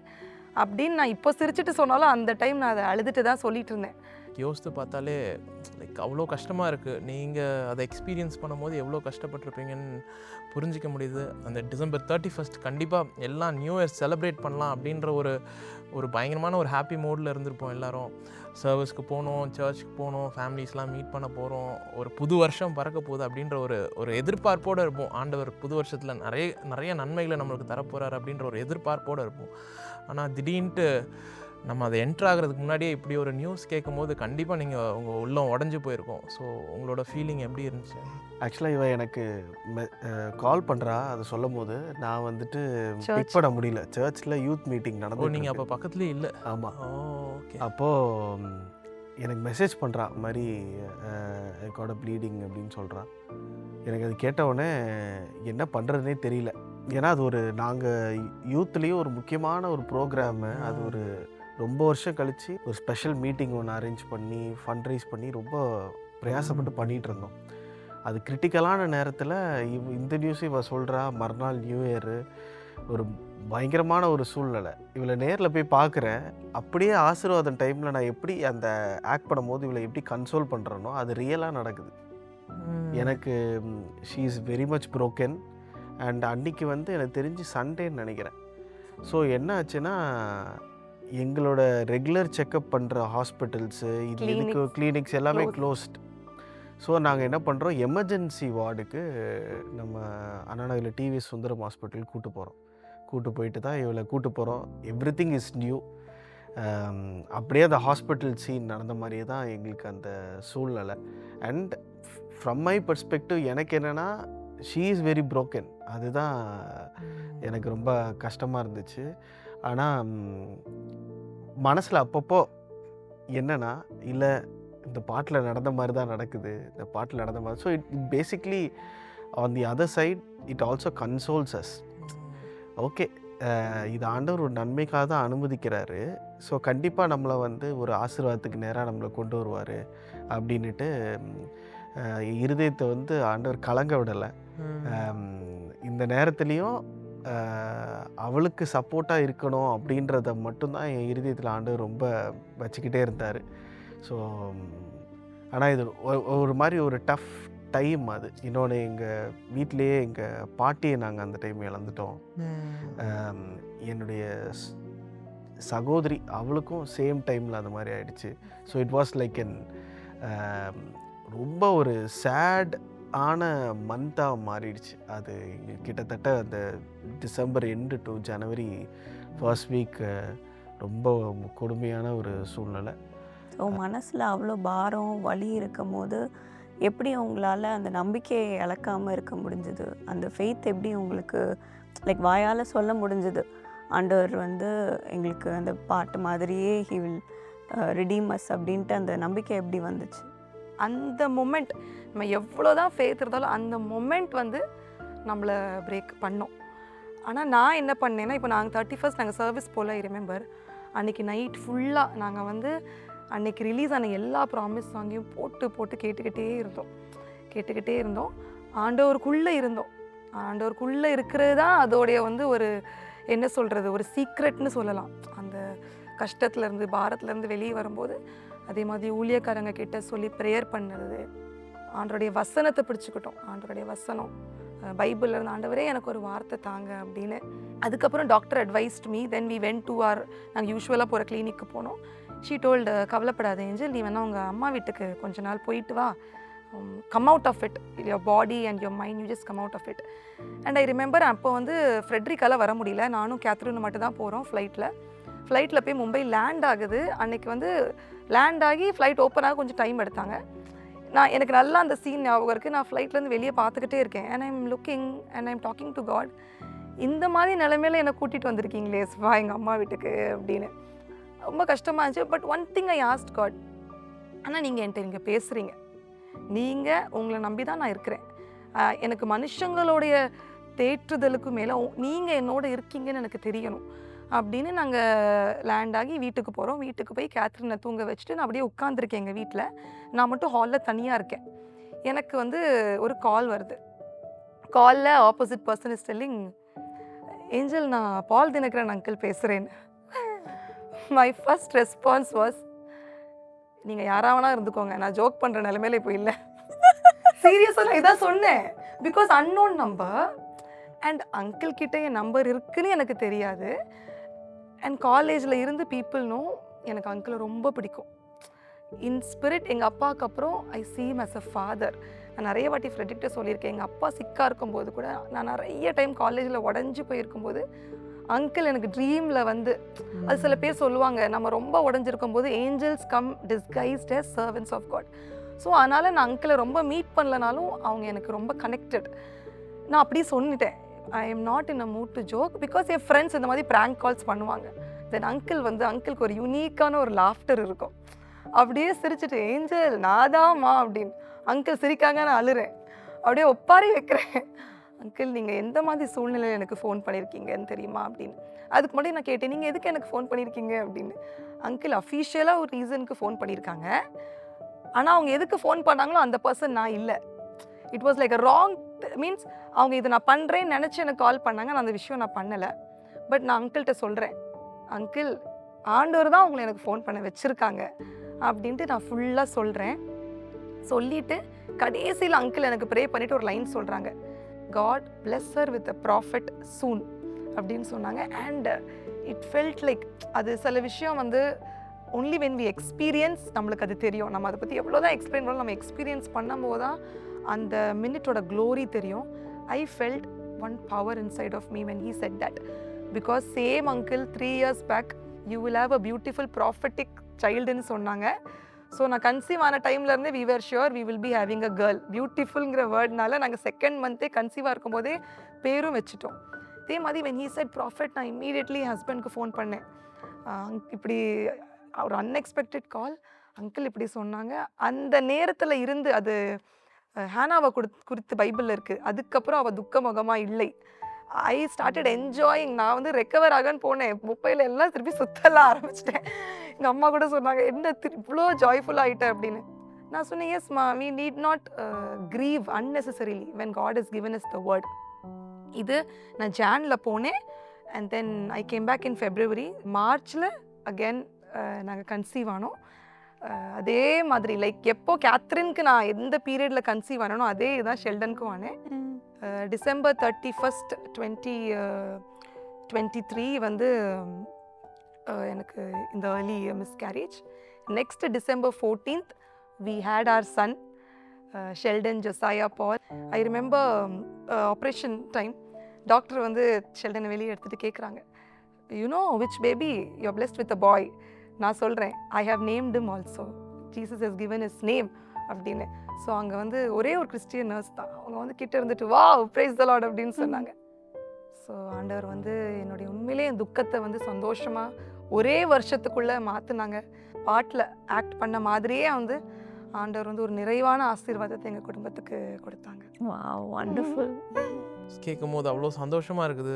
அப்படின்னு நான் இப்போ சிரிச்சுட்டு சொன்னாலும் அந்த டைம் நான் அதை அழுதுட்டு தான் சொல்லிட்டு இருந்தேன். யோசித்து பார்த்தாலே லைக் அவ்வளோ கஷ்டமாக இருக்குது நீங்கள் அதை எக்ஸ்பீரியன்ஸ் பண்ணும்போது எவ்வளோ கஷ்டப்பட்டிருப்பீங்கன்னு புரிஞ்சிக்க முடியுது. அந்த டிசம்பர் தேர்ட்டி ஃபஸ்ட் கண்டிப்பாக எல்லாம் நியூ இயர் செலிப்ரேட் பண்ணலாம் அப்படின்ற ஒரு ஒரு பயங்கரமான ஒரு ஹாப்பி மூடில் இருந்திருப்போம் எல்லாரும். சர்வீஸ்க்கு போகணும் சர்ச்சுக்கு போகணும் ஃபேமிலிஸ்லாம் மீட் பண்ண போகிறோம் ஒரு புது வருஷம் பறக்க போகுது அப்படின்ற ஒரு ஒரு எதிர்பார்ப்போடு இருப்போம். ஆண்டவர் புது வருஷத்தில் நிறைய நிறைய நன்மைகளை நம்மளுக்கு தரப்போகிறார் அப்படின்ற ஒரு எதிர்பார்ப்போடு இருப்போம். ஆனால் திடீர்னுட்டு நம்ம அதை என்ட்ரு ஆகிறதுக்கு முன்னாடியே இப்படி ஒரு நியூஸ் கேட்கும் போது கண்டிப்பாக நீங்கள் உங்கள் உள்ளம் உடஞ்சி போயிருக்கும். ஸோ உங்களோட ஃபீலிங் எப்படி இருந்துச்சு? ஆக்சுவலாக இவன் எனக்கு கால் பண்ணுறா அதை சொல்லும் போது நான் வந்துட்டு. பிக் பண்ண முடியல. சர்ச்சில் யூத் மீட்டிங் ஓ நடந்து நீங்கள் அப்போ பக்கத்துலேயே இல்லை? ஆமாம் ஓகே அப்போது எனக்கு மெசேஜ் பண்ணுறா மாதிரி கோட ப்ளீடிங் அப்படின்னு சொல்கிறா எனக்கு அது கேட்டவுடனே என்ன பண்ணுறதுனே தெரியல. ஏன்னா அது ஒரு நாங்கள் யூத்லேயும் ஒரு முக்கியமான ஒரு ப்ரோக்ராமு அது ஒரு ரொம்ப வருஷம் கழித்து ஒரு ஸ்பெஷல் மீட்டிங் ஒன்று அரேஞ்ச் பண்ணி ஃபண்ட் ரைஸ் பண்ணி ரொம்ப பிரயாசப்பட்டு பண்ணிகிட்டு இருந்தோம் அது கிரிட்டிக்கலான நேரத்தில் இவ் இந்த நியூஸ் இவ சொல்கிறா மறுநாள் நியூ இயரு ஒரு பயங்கரமான ஒரு சூழ்நிலை. இவளை நேரில் போய் பார்க்குறேன் அப்படியே ஆசீர்வாதம் டைமில் நான் எப்படி அந்த ஆக்ட் பண்ணும்போது இவளை எப்படி கன்சோல் பண்ணுறேனோ அது ரியலாக நடக்குது. எனக்கு she is very much broken. And அன்னைக்கு வந்து எனக்கு தெரிஞ்சு சண்டேன்னு நினைக்கிறேன். ஸோ என்ன ஆச்சுன்னா எங்களோட ரெகுலர் செக்கப் பண்ணுற ஹாஸ்பிட்டல்ஸு இது இதுக்கு கிளினிக்ஸ் எல்லாமே. க்ளோஸ்ட் ஸோ நாங்கள் என்ன பண்ணுறோம் எமர்ஜென்சி வார்டுக்கு நம்ம அண்ணாநகரில் டிவிஎஸ் சுந்தரம் ஹாஸ்பிட்டல் கூட்டு போகிறோம் கூட்டு போயிட்டு தான் இவளை கூட்டு போகிறோம் எவ்ரி திங் இஸ் நியூ அப்படியே அந்த ஹாஸ்பிட்டல் சீன் நடந்த மாதிரியே தான் எங்களுக்கு அந்த சூழ்நிலை. அண்ட் ஃப்ரம் மை பர்ஸ்பெக்டிவ் எனக்கு என்னென்னா ஷீ இஸ் வெரி broken. அதுதான் எனக்கு ரொம்ப கஷ்டமாக இருந்துச்சு. ஆனால் மனசில் அப்பப்போ என்னன்னா இல்லை இந்த பாட்டில் நடந்த மாதிரி தான் நடக்குது. இந்த பாட்டில் நடந்த மாதிரி so it basically on the other side it also consoles us okay இது ஆண்டவர் ஒரு நன்மைக்காக தான் அனுமதிக்கிறாரு. ஸோ கண்டிப்பாக நம்மளை வந்து ஒரு ஆசீர்வாதத்துக்கு நேராக நம்மளை கொண்டு வருவார் அஹ், இருதயத்தை வந்து ஆண்டவர் கலங்க விடலை. இந்த நேரத்துலேயும் அவளுக்கு சப்போர்ட்டாக இருக்கணும் அப்படின்றத மட்டும்தான் என் இருதயத்தில் ஆண்டவர் ரொம்ப வச்சுக்கிட்டே இருந்தார். ஸோ ஆனால் இது ஒரு மாதிரி ஒரு டஃப் டைம் அது. இன்னொன்று எங்கள் வீட்டிலேயே எங்கள் பாட்டியை நாங்கள் அந்த டைம் இழந்துட்டோம். என்னுடைய சகோதரி அவளுக்கும் சேம் டைமில் அந்த மாதிரி ஆயிடுச்சு. ஸோ இட் வாஸ் லைக் என் ரொம்ப ஒரு சேட் ஆன மந்தாக மாறிடுச்சு. அது கிட்டத்தட்ட அந்த December end to January first week ரொம்ப கொடுமையான ஒரு சூழ்நிலை. ஸோ மனசில் அவ்வளோ பாரம் வலி இருக்கும் போது எப்படி உங்களால் அந்த நம்பிக்கையை இழக்காமல் இருக்க முடிஞ்சது? அந்த ஃபெய்த் எப்படி உங்களுக்கு லைக் வாயால் சொல்ல முடிஞ்சது? ஆண்டவர் வந்து எங்களுக்கு அந்த பாட்டு மாதிரியே ஹி வில் ரிடீமஸ் அப்படின்ட்டு அந்த நம்பிக்கை எப்படி வந்துச்சு? அந்த மொமெண்ட் நம்ம எவ்வளோ தான் ஃபேத் இருந்தாலும் அந்த மொமெண்ட் வந்து நம்மளை பிரேக் பண்ணோம். ஆனால் நான் என்ன பண்ணேன்னா இப்போ நாங்கள் தேர்ட்டி ஃபர்ஸ்ட் நாங்கள் சர்வீஸ் போல் ரிமெம்பர் அன்றைக்கி நைட் ஃபுல்லாக நாங்கள் வந்து அன்னைக்கு ரிலீஸ் ஆன எல்லா ப்ராமிஸ் சாங்கையும் போட்டு போட்டு கேட்டுக்கிட்டே இருந்தோம். கேட்டுக்கிட்டே இருந்தோம். ஆண்டவருக்குள்ளே இருந்தோம். ஆண்டவருக்குள்ளே இருக்கிறது தான் அதோடைய வந்து ஒரு என்ன சொல்கிறது ஒரு சீக்ரெட்னு சொல்லலாம். அந்த கஷ்டத்துலேருந்து பாரத்துலேருந்து வெளியே வரும்போது அதே மாதிரி ஊழியக்காரங்க கிட்ட சொல்லி ப்ரேயர் பண்ணது. ஆண்டோடைய வசனத்தை பிடிச்சிக்கிட்டோம். ஆண்டோடைய வசனம். பைபிள்ல இருந்த ஆண்டவரே எனக்கு ஒரு வார்த்தை தாங்க அப்படின்னு. அதுக்கப்புறம் doctor advised me then we went to our நாங்கள் யூஸ்வலாக போகிற கிளினிக்கு போனோம். ஷீ டோல்டு கவலைப்படாத ஏஞ்சல் நீ வேணா உங்கள் அம்மா வீட்டுக்கு கொஞ்ச நாள் போயிட்டு வா. Come out of it your body and your mind you just come out of it and I remember அப்போ வந்து ஃப்ரெட்ரிக்கால வர முடியல. நானும் கேத்ரின் மட்டும் தான் போகிறோம் ஃப்ளைட்டில் ஃப்ளைட்டில் போய் மும்பை லேண்ட் ஆகுது. அன்னைக்கு வந்து லேண்ட் ஆகி ஃப்ளைட் ஓப்பன் ஆக கொஞ்சம் டைம் எடுத்தாங்க. நான் எனக்கு நல்லா அந்த சீன் ஞாபகம் இருக்குது நான் ஃப்ளைட்லேருந்து வெளியே பார்த்துக்கிட்டே இருக்கேன். And I'm looking and I'm talking to God இந்த மாதிரி நிலைமையில என்னை கூட்டிகிட்டு வந்திருக்கீங்களே சிவா எங்கள் அம்மா வீட்டுக்கு அப்படின்னு. ரொம்ப கஷ்டமாக இருந்துச்சு. But one thing I asked God ஆனால் நீங்கள் என்கிட்ட நீங்கள் பேசுகிறீங்க நீங்கள் உங்களை நம்பி தான் நான் இருக்கிறேன். எனக்கு மனுஷங்களுடைய தேற்றுதலுக்கு மேலே நீங்கள் என்னோட இருக்கீங்கன்னு எனக்கு தெரியணும். அப்படின்னு நாங்கள் லேண்ட் ஆகி வீட்டுக்கு போகிறோம் வீட்டுக்கு போய் கேத்ரினை தூங்க வச்சுட்டு நான் அப்படியே உட்காந்துருக்கேன் எங்கள் வீட்டில் நான் மட்டும் ஹாலில் தனியாக இருக்கேன். எனக்கு வந்து ஒரு கால் வருது. காலில் opposite person is telling Angel நான் பால் தினகரன் அங்கிள் பேசுகிறேன் மை ஃபஸ்ட் ரெஸ்பான்ஸ் வாஸ் நீங்கள் யாராவனா இருந்துக்கோங்க. நான் ஜோக் பண்ணுற நிலைமையில இப்போ இல்லை. சீரியஸாக நான் இதான் சொன்னேன். Because unknown number and uncle கிட்டே என் நம்பர் இருக்குன்னு எனக்கு தெரியாது. அண்ட் காலேஜில் இருந்து பீப்புள்னும் எனக்கு அங்கிளை ரொம்ப பிடிக்கும். இன் ஸ்பிரிட் எங்கள் அப்பாவுக்கு அப்புறம் I seem as a father நான் நிறைய வாட்டி ஃப்ரெண்டிக்கிட்ட சொல்லியிருக்கேன். எங்கள் அப்பா சிக்காக இருக்கும்போது கூட நான் நிறைய டைம் காலேஜில் உடஞ்சி போயிருக்கும்போது அங்கிள் எனக்கு ட்ரீமில் வந்து அது சில பேர் சொல்லுவாங்க நம்ம ரொம்ப உடஞ்சிருக்கும் போது angels come disguised as servants of God so அதனால் நான் அங்கிளை ரொம்ப மீட் பண்ணலனாலும் அவங்க எனக்கு ரொம்ப கனெக்டட் நான் அப்படியே சொல்லிட்டேன். I am not in a mood to joke because N friends இந்த மாதிரி ப்ராங்க் கால்ஸ் பண்ணுவாங்க. தென் அங்கிள் வந்து அங்கிளுக்கு ஒரு யூனிக்கான ஒரு லாஃப்டர் இருக்கும். அப்படியே சிரிச்சிட்டு ஏஞ்சல் நாதாமா அப்படின்னு. அங்கிள் சிரிக்காங்க நான் அழுறேன். அப்படியே ஒப்பாரி வைக்கிறேன். அங்கிள் நீங்கள் எந்த மாதிரி சூழ்நிலையில் எனக்கு ஃபோன் பண்ணியிருக்கீங்கன்னு தெரியுமா? அப்படின்னு. அதுக்கு முன்னாடி நான் கேட்டேன் நீங்கள் எதுக்கு எனக்கு ஃபோன் பண்ணியிருக்கீங்க அப்படின்னு. அங்கிள் அஃபிஷியலாக ஒரு ரீசனுக்கு ஃபோன் பண்ணியிருக்காங்க ஆனால் அவங்க எதுக்கு ஃபோன் பண்ணாங்களோ அந்த பர்சன் நான் இல்லை. It was like a wrong means அவங்க இதை நான் பண்ணுறேன்னு நினச்சி எனக்கு கால் பண்ணாங்க. நான் அந்த விஷயம் நான் பண்ணலை. பட் நான் அங்கிள்கிட்ட சொல்கிறேன் அங்கிள் ஆண்டவர் தான் அவங்களை எனக்கு ஃபோன் பண்ண வச்சுருக்காங்க. அப்படின்ட்டு நான் ஃபுல்லாக சொல்கிறேன் சொல்லிவிட்டு கடைசியில் அங்கிள் எனக்கு ப்ரே பண்ணிவிட்டு ஒரு லைன் சொல்கிறாங்க God bless her with a prophet soon அப்படின்னு சொன்னாங்க. அண்ட் இட் ஃபெல்ட் லைக் அது சில விஷயம் வந்து ஒன்லி வென் வி எக்ஸ்பீரியன்ஸ் நம்மளுக்கு அது தெரியும். நம்ம அதை பற்றி எவ்வளோ தான் எக்ஸ்பிளைன் பண்ணணும் நம்ம எக்ஸ்பீரியன்ஸ் பண்ணும்போது தான் அந்த மினிட்டோட க்ளோரி தெரியும். I felt one power inside of me when he said that because same uncle three years back you will have a beautiful prophetic சைல்டுன்னு சொன்னாங்க. ஸோ நான் கன்சீவ் ஆன டைம்லேருந்தே we were sure we will be having a girl பியூட்டிஃபுல்ங்கிற வேர்ட்னால நாங்கள் second மந்த்தே கன்சீவாக இருக்கும்போதே பேரும் வச்சுட்டோம். அதே மாதிரி வென் ஹீ செட் ப்ராஃபிட் நான் இம்மீடியட்லி ஹஸ்பண்ட்க்கு ஃபோன் பண்ணேன். இப்படி ஒரு அன்எக்ஸ்பெக்டட் கால் அங்கிள் இப்படி சொன்னாங்க. அந்த நேரத்தில் இருந்து அது ஹேனாவை கொடு குறித்து பைபிளில் இருக்குது அதுக்கப்புறம் அவள் துக்க முகமாக இல்லை. ஐ ஸ்டார்டட் என்ஜாயிங் நான் வந்து ரெக்கவர் ஆகன்னு போனேன். முப்பையில் எல்லாம் திருப்பி சுத்தலாம் ஆரம்பிச்சிட்டேன். எங்கள் அம்மா கூட சொன்னாங்க என்ன திரு- இவ்வளோ ஜாய்ஃபுல் ஆகிட்ட அப்படின்னு. நான் சொன்னேன் yes ma we need not grieve unnecessarily when God is given is the word இது நான் ஜானில் போனேன். And then I came back in February மார்ச்சில் அகெயின் நாங்கள் கன்சீவ் ஆனோம். அதே மாதிரி லைக் எப்போ கேத்ரின்க்கு நான் எந்த பீரியடில் கன்சீவ் ஆனனோ அதே இதுதான் ஷெல்டனுக்கும் ஆனேன். December thirty first twenty twenty three வந்து எனக்கு இந்த early miscarriage next December fourteenth we had our son Sheldon Josiah Paul I remember operation time doctor வந்து ஷெல்டனை வெளியே எடுத்துகிட்டு கேட்குறாங்க you know which baby you blessed with a boy நான் சொல்கிறேன் I have named also Jesus has given his name அப்படின்னு. So அங்கே வந்து ஒரே ஒரு கிறிஸ்டியன் நர்ஸ் தான். அவங்க வந்து கிட்ட இருந்துட்டு வா ப்ரைஸ் த லார்ட் அப்படின்னு சொன்னாங்க. ஸோ ஆண்டவர் வந்து என்னுடைய உண்மையிலே என் துக்கத்தை வந்து சந்தோஷமாக ஒரே வருஷத்துக்குள்ளே மாற்றினாங்க பாட்டில் ஆக்ட் பண்ண மாதிரியே வந்து ஆண்டவர் வந்து ஒரு நிறைவான ஆசீர்வாதத்தை எங்கள் குடும்பத்துக்கு கொடுத்தாங்க. வாவ் வண்டர்ஃபுல் கேட்கும் போது அவ்வளோ சந்தோஷமாக இருக்குது.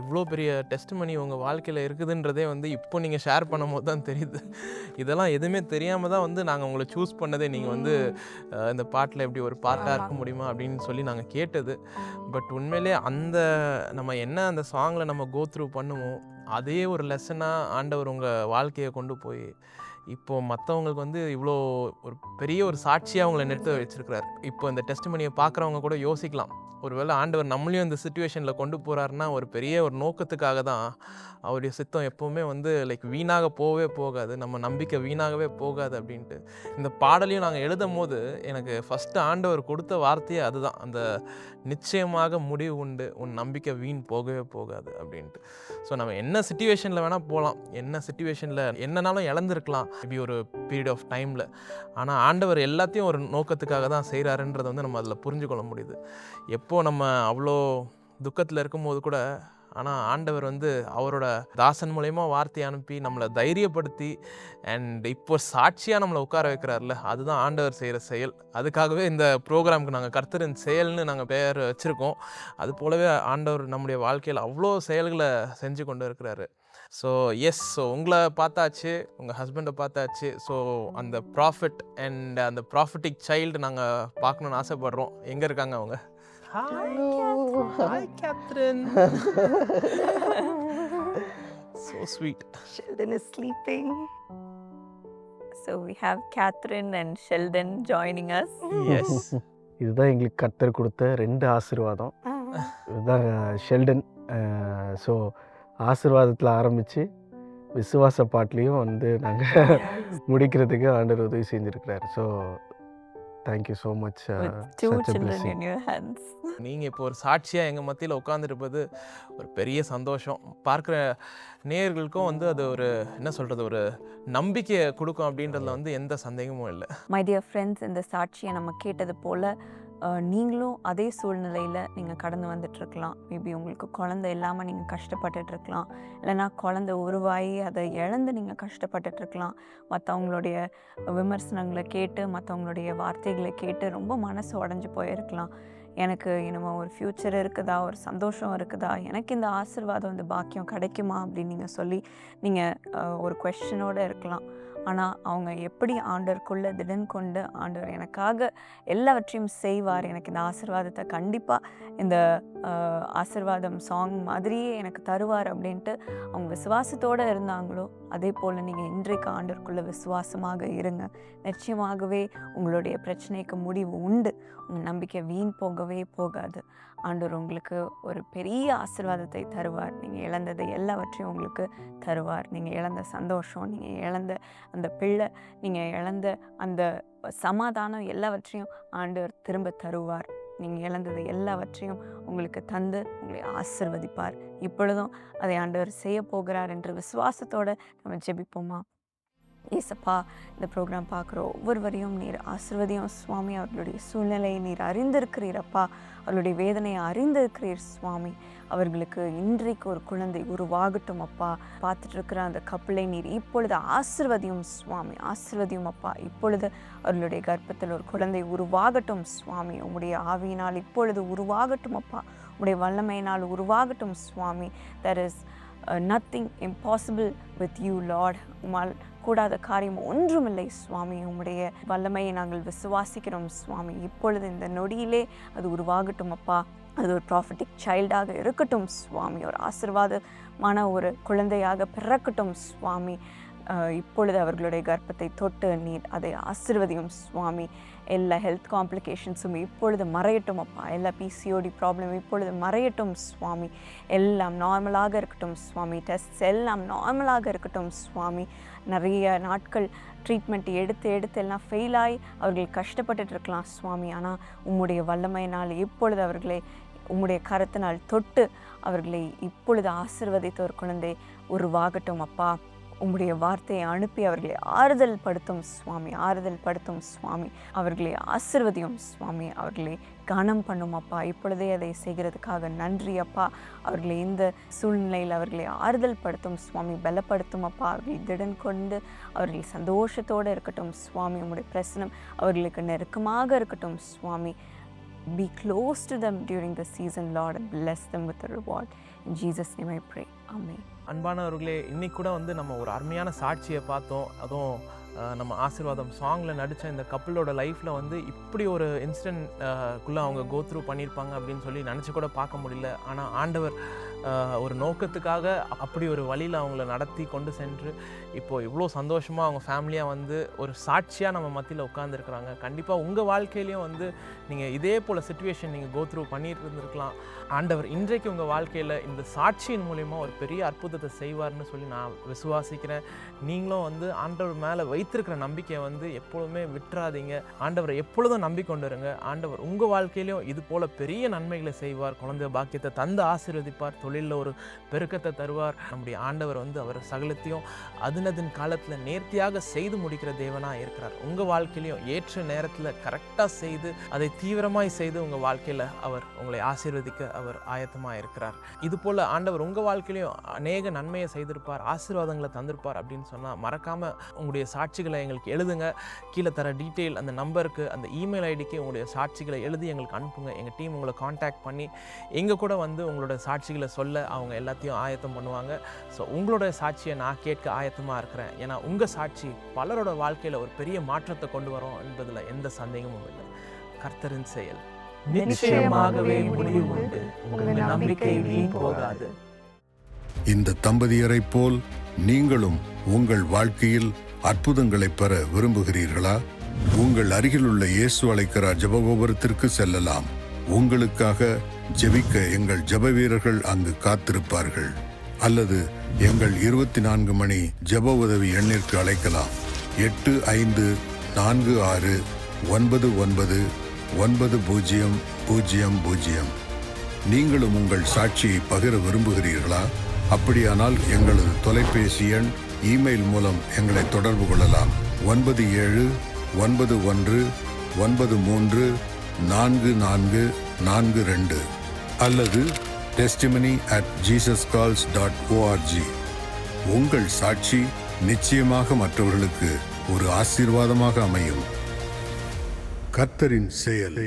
இவ்வளோ பெரிய டெஸ்ட் மணி உங்கள் வாழ்க்கையில் இருக்குதுன்றதே வந்து இப்போ நீங்கள் ஷேர் பண்ணும் போது தான் தெரியுது. இதெல்லாம் எதுவுமே தெரியாமல் தான் வந்து நாங்கள் உங்களை சூஸ் பண்ணதே நீங்கள் வந்து இந்த பாட்டில் எப்படி ஒரு பார்ட்டாக இருக்க முடியுமா அப்படின்னு சொல்லி நாங்கள் கேட்டது. பட் உண்மையிலே அந்த நம்ம என்ன அந்த சாங்கில் நம்ம கோ த்ரூ பண்ணுவோம் அதே ஒரு லெசனாக ஆண்டவர் உங்கள் வாழ்க்கையை கொண்டு போய் இப்போ மற்றவங்களுக்கு வந்து இவ்வளோ ஒரு பெரிய ஒரு சாட்சியாக அவங்கள நிறுத்த வச்சிருக்கிறார். இப்போ இந்த டெஸ்ட் மணியை பார்க்குறவங்க கூட யோசிக்கலாம். ஒருவேளை ஆண்டவர் நம்மளையும் இந்த சுச்சுவேஷனில் கொண்டு போகிறாருன்னா ஒரு பெரிய ஒரு நோக்கத்துக்காக தான் அவருடைய சித்தம் எப்போவுமே வந்து லைக் வீணாக போகவே போகாது. நம்ம நம்பிக்கை வீணாகவே போகாது அப்படின்ட்டு. இந்த பாடலையும் நாங்கள் எழுதும் போது எனக்கு ஃபஸ்ட்டு ஆண்டவர் கொடுத்த வார்த்தையே அதுதான். அந்த நிச்சயமாக முடிவு உண்டு. உன் நம்பிக்கை வீண் போகவே போகாது அப்படின்ட்டு. ஸோ நம்ம என்ன சுச்சுவேஷனில் வேணால் போகலாம் என்ன சுச்சுவேஷனில் என்னனாலும் இழந்திருக்கலாம். மேபி ஒரு பீரியட் ஆஃப் டைமில் ஆனால் ஆண்டவர் எல்லாத்தையும் ஒரு நோக்கத்துக்காக தான் செய்கிறாருன்றதை வந்து நம்ம அதில் புரிஞ்சுக்கொள்ள முடியுது. எப்போது நம்ம அவ்வளோ துக்கத்தில் இருக்கும்போது கூட ஆனால் ஆண்டவர் வந்து அவரோட தாசன் மூலயமா வார்த்தை அனுப்பி நம்மளை தைரியப்படுத்தி அண்ட் இப்போ சாட்சியாக நம்மளை உட்கார வைக்கிறார்ல அதுதான் ஆண்டவர் செய்கிற செயல். அதுக்காகவே இந்த ப்ரோக்ராமுக்கு நாங்கள் கர்த்தரின் செயல்னு நாங்கள் பேர் வச்சுருக்கோம். அது போலவே ஆண்டவர் நம்முடைய வாழ்க்கையில் அவ்வளோ செயல்களை செஞ்சு கொண்டு இருக்கிறாரு. ஸோ எஸ் ஸோ உங்களை பார்த்தாச்சு உங்கள் ஹஸ்பண்டை பார்த்தாச்சு. ஸோ அந்த ப்ராஃபிட் அண்ட் அந்த ப்ராஃபிட்டிக் சைல்டு நாங்கள் பார்க்கணுன்னு ஆசைப்படுறோம். எங்கே இருக்காங்க அவங்க? Hi Catherine so sweet Sheldon is sleeping. So we have Catherine and Sheldon joining us yes இதுதான் எங்களுக்கு கத்தர் கொடுத்த ரெண்டு ஆசீர்வாதம். இதுதான் ஷெல்டன் ஸோ ஆசீர்வாதத்தில் ஆரம்பித்து விசுவாச பாட்லேயும் வந்து நாங்கள் முடிக்கிறதுக்கு ஆண்டவர் உதவி செஞ்சுருக்கிறார். So thank you so much நீங்கள் இப்போ ஒரு சாட்சியாக எங்கள் மத்தியில் உட்காந்துருப்பது ஒரு பெரிய சந்தோஷம். பார்க்குற நேயர்களுக்கும் வந்து அது ஒரு என்ன சொல்கிறது ஒரு நம்பிக்கையை கொடுக்கும் அப்படின்றதுல வந்து எந்த சந்தேகமும் இல்லை. மை டியர் ஃப்ரெண்ட்ஸ் இந்த சாட்சியை நம்ம கேட்டது போல் நீங்களும் அதே சூழ்நிலையில் நீங்கள் கடந்து வந்துட்டுருக்கலாம் மேபி உங்களுக்கு குழந்தை இல்லாமல் நீங்கள் கஷ்டப்பட்டுட்ருக்கலாம். இல்லைனா குழந்தை உருவாகி அதை இழந்து நீங்கள் கஷ்டப்பட்டுட்டு இருக்கலாம் மற்றவங்களுடைய விமர்சனங்களை கேட்டு மற்றவங்களுடைய வார்த்தைகளை கேட்டு ரொம்ப மனசு உடஞ்சி போயிருக்கலாம். எனக்கு என்னமோ ஒரு ஃப்யூச்சர் இருக்குதா? ஒரு சந்தோஷம் இருக்குதா? எனக்கு இந்த ஆசீர்வாதம் இந்த பாக்கியம் கிடைக்குமா? அப்படின்னு நீங்கள் சொல்லி நீங்கள் ஒரு கொஷனோடு இருக்கலாம். ஆனால் அவங்க எப்படி ஆண்டருக்குள்ளே திடன் கொண்டு ஆண்டவர் எனக்காக எல்லாவற்றையும் செய்வார் எனக்கு இந்த ஆசிர்வாதத்தை கண்டிப்பாக இந்த ஆசிர்வாதம் சாங் மாதிரியே எனக்கு தருவார் அப்படின்ட்டு அவங்க விசுவாசத்தோடு இருந்தாங்களோ அதே போல் நீங்கள் இன்றைக்கு ஆண்டவருக்குள்ள விசுவாசமாக இருங்க. நிச்சயமாகவே உங்களுடைய பிரச்சனைக்கு முடிவு உண்டு. உங்கள் நம்பிக்கை வீண் போகவே போகாது. ஆண்டவர் உங்களுக்கு ஒரு பெரிய ஆசீர்வாதத்தை தருவார். நீங்கள் இழந்ததை எல்லாவற்றையும் உங்களுக்கு தருவார். நீங்கள் இழந்த சந்தோஷம் நீங்கள் இழந்த அந்த பிள்ளை நீங்கள் இழந்த அந்த சமாதானம் எல்லாவற்றையும் ஆண்டவர் திரும்ப தருவார். நீங்கள் இழந்தது எல்லாவற்றையும் உங்களுக்கு தந்து உங்களை ஆசிர்வதிப்பார். இப்பொழுதும் அதை ஆண்டவர் செய்ய போகிறார் என்ற விசுவாசத்தோடு நம்ம ஜெபிப்போமா? ஏசப்பா இந்த ப்ரோக்ராம் பார்க்குற ஒவ்வொருவரையும் நீர் ஆசிர்வதியும் சுவாமி அவர்களுடைய சூழ்நிலையை நீர் அறிந்திருக்கிறீரப்பா அவருடைய வேதனையை அறிந்திருக்கிறீர் சுவாமி. அவர்களுக்கு இன்றைக்கு ஒரு குழந்தை உருவாகட்டும் அப்பா. பார்த்துட்டு இருக்கிற அந்த கப்பலை நீர் இப்பொழுது ஆசிர்வதியும் சுவாமி ஆசிர்வதியும் அப்பா. இப்பொழுது அவர்களுடைய கர்ப்பத்தில் ஒரு குழந்தை உருவாகட்டும் சுவாமி. உங்களுடைய ஆவியினால் இப்பொழுது உருவாகட்டும் அப்பா. உம்முடைய வல்லமையினால் உருவாகட்டும் சுவாமி. There is nothing impossible with you Lord உமால் கூடாத காரியம் ஒன்றுமில்லை சுவாமி. உம்முடைய வல்லமையை நாங்கள் விசுவாசிக்கிறோம் சுவாமி. இப்பொழுது இந்த நொடியிலே அது உருவாகட்டும் அப்பா. அது ஒரு ப்ராஃபிட்டிக் சைல்டாக இருக்கட்டும் சுவாமி. ஒரு ஆசிர்வாதமான ஒரு குழந்தையாக பிறக்கட்டும் சுவாமி. இப்பொழுது அவர்களுடைய கர்ப்பத்தை தொட்டு நீர் அதை ஆசிர்வதியும் சுவாமி. எல்லா ஹெல்த் காம்ப்ளிகேஷன்ஸும் இப்பொழுது மறையட்டும் அப்பா. எல்லா பிசிஓடி ப்ராப்ளம் இப்பொழுது மறையட்டும் சுவாமி. எல்லாம் நார்மலாக இருக்கட்டும் சுவாமி. டெஸ்ட்ஸ் எல்லாம் நார்மலாக இருக்கட்டும் சுவாமி. நிறைய நாட்கள் ட்ரீட்மெண்ட் எடுத்து எடுத்து எல்லாம் ஃபெயில் ஆகி அவர்கள் கஷ்டப்பட்டுட்டு இருக்கலாம் சுவாமி. ஆனால் உம்முடைய வல்லமையினால் இப்பொழுது அவர்களை உம்முடைய கரத்தினால் தொட்டு அவர்களை இப்பொழுது ஆசிர்வதித்த ஒரு குழந்தை உருவாகட்டும் அப்பா. உம்முடைய வார்த்தையை அனுப்பி அவர்களை ஆறுதல் படுத்தும் சுவாமி ஆறுதல் படுத்தும் சுவாமி. அவர்களை ஆசிர்வதியும் சுவாமி. அவர்களை கனம் பண்ணும் அப்பா. இப்பொழுதே அதை செய்கிறதுக்காக நன்றி அப்பா. அவர்களை இந்த சூழ்நிலையில் அவர்களை ஆறுதல் படுத்தும் சுவாமி பலப்படுத்தும் அப்பா. அவர்களை திடன் கொண்டு அவர்கள் சந்தோஷத்தோடு இருக்கட்டும் சுவாமி. உம்முடைய பிரசனம் அவர்களுக்கு நெருக்கமாக இருக்கட்டும் சுவாமி. Be close to them during the season, Lord, and bless them with a reward. In Jesus' name I pray. Amen. அன்பானவர்களே இன்னைக்கு கூட வந்து நம்ம ஒரு அருமையான சாட்சியை பார்த்தோம். அதுவும் நம்ம ஆசீர்வாதம் சாங்கில் நடித்த இந்த கப்பலோட லைஃப்பில் வந்து இப்படி ஒரு இன்சிடென்ட் குள்ளே அவங்க கோத்ரூ பண்ணியிருப்பாங்க அப்படின்னு சொல்லி நினச்சி கூட பார்க்க முடியல. ஆனால் ஆண்டவர் ஒரு நோக்கத்துக்காக அப்படி ஒரு வழியில் அவங்கள நடத்தி கொண்டு சென்று இப்போது இவ்வளோ சந்தோஷமாக அவங்க ஃபேமிலியாக வந்து ஒரு சாட்சியாக நம்ம மத்தியில் உட்காந்துருக்குறாங்க கண்டிப்பாக உங்கள் வாழ்க்கையிலையும் வந்து நீங்கள் இதே போல் சுச்சுவேஷன் நீங்கள் கோத்ரூ பண்ணிட்டு இருந்திருக்கலாம் ஆண்டவர் இன்றைக்கு உங்கள் வாழ்க்கையில் இந்த சாட்சியின் மூலிமா ஒரு பெரிய அற்புதத்தை செய்வார்னு சொல்லி நான் விசுவாசிக்கிறேன். நீங்களும் வந்து ஆண்டவர் மேலே வைத்திருக்கிற நம்பிக்கையை வந்து எப்பொழுதுமே விட்டுறாதீங்க. ஆண்டவரை எப்பொழுதும் நம்பிக்கொண்டு இருங்க. ஆண்டவர் உங்கள் வாழ்க்கையிலையும் இது போல் பெரிய நன்மைகளை செய்வார். குழந்தை பாக்கியத்தை தந்து ஆசீர்வதிப்பார். தொழிலில் ஒரு பெருக்கத்தை தருவார். நம்முடைய ஆண்டவர் வந்து அவர் சகலத்தையும் அதுனதின் காலத்தில் நேர்த்தியாக செய்து முடிக்கிற தேவனாக இருக்கிறார். உங்கள் வாழ்க்கையிலையும் ஏற்ற நேரத்தில் கரெக்டாக செய்து அதை தீவிரமாய் செய்து உங்கள் வாழ்க்கையில் அவர் உங்களை ஆசீர்வதிக்க அவர் ஆயத்தமாக இருக்கிறார். இது போல் ஆண்டவர் உங்கள் வாழ்க்கையிலையும் அநேக நன்மையை செய்திருப்பார் ஆசீர்வாதங்களை தந்திருப்பார் அப்படின்னு சொன்னால் மறக்காமல் உங்களுடைய சாட்சிகளை எங்களுக்கு எழுதுங்க. கீழே தர டீட்டெயில் அந்த நம்பருக்கு அந்த இமெயில் ஐடிக்கு உங்களுடைய சாட்சிகளை எழுதி எங்களுக்கு அனுப்புங்க. எங்கள் டீம் உங்களை காண்டாக்ட் பண்ணி எங்கள் கூட வந்து உங்களோட சாட்சிகளை சொல்ல அவங்க எல்லாத்தையும் ஆயத்தம் பண்ணுவாங்க. ஸோ உங்களோட சாட்சியை நான் கேட்க ஆயத்தமாக இருக்கிறேன். ஏன்னா உங்கள் சாட்சி பலரோட வாழ்க்கையில் ஒரு பெரிய மாற்றத்தை கொண்டு வரும் என்பதில் எந்த சந்தேகமும் இல்லை. கர்த்தரின் செயல். நிச்சயமாகவே முடிவு உண்டு. உங்கள் நம்பிக்கை வீண் போகாது. இந்த தம்பதியரைப் போல் நீங்களும் உங்கள் வாழ்க்கையில் அற்புதங்களைப் பெற விரும்புகிறீர்களா? உங்கள் அருகிலுள்ள இயேசு அழைக்கிறார் ஜெபகோபுரத்திற்கு செல்லலாம். உங்களுக்காக ஜெபிக்க எங்கள் ஜெப வீரர்கள் அங்கு காத்திருப்பார்கள். அல்லது எங்கள் இருபத்தி நான்கு மணி ஜெப உதவி எண்ணிற்கு அழைக்கலாம். எட்டு ஐந்து நான்கு ஆறு ஒன்பது ஒன்பது ஒன்பது பூஜ்ஜியம் பூஜ்ஜியம் பூஜ்ஜியம். நீங்களும் உங்கள் சாட்சியை பகிர விரும்புகிறீர்களா? அப்படியானால் எங்களது தொலைபேசி எண் இமெயில் மூலம் எங்களை தொடர்பு கொள்ளலாம். ஒன்பது ஏழு ஒன்பது ஒன்று ஒன்பது மூன்று நான்கு நான்கு நான்கு ரெண்டு அல்லது testimony at Jesus calls dot ORG உங்கள் சாட்சி நிச்சயமாக மற்றவர்களுக்கு ஒரு ஆசீர்வாதமாக அமையும். கர்த்தரின் செயல்.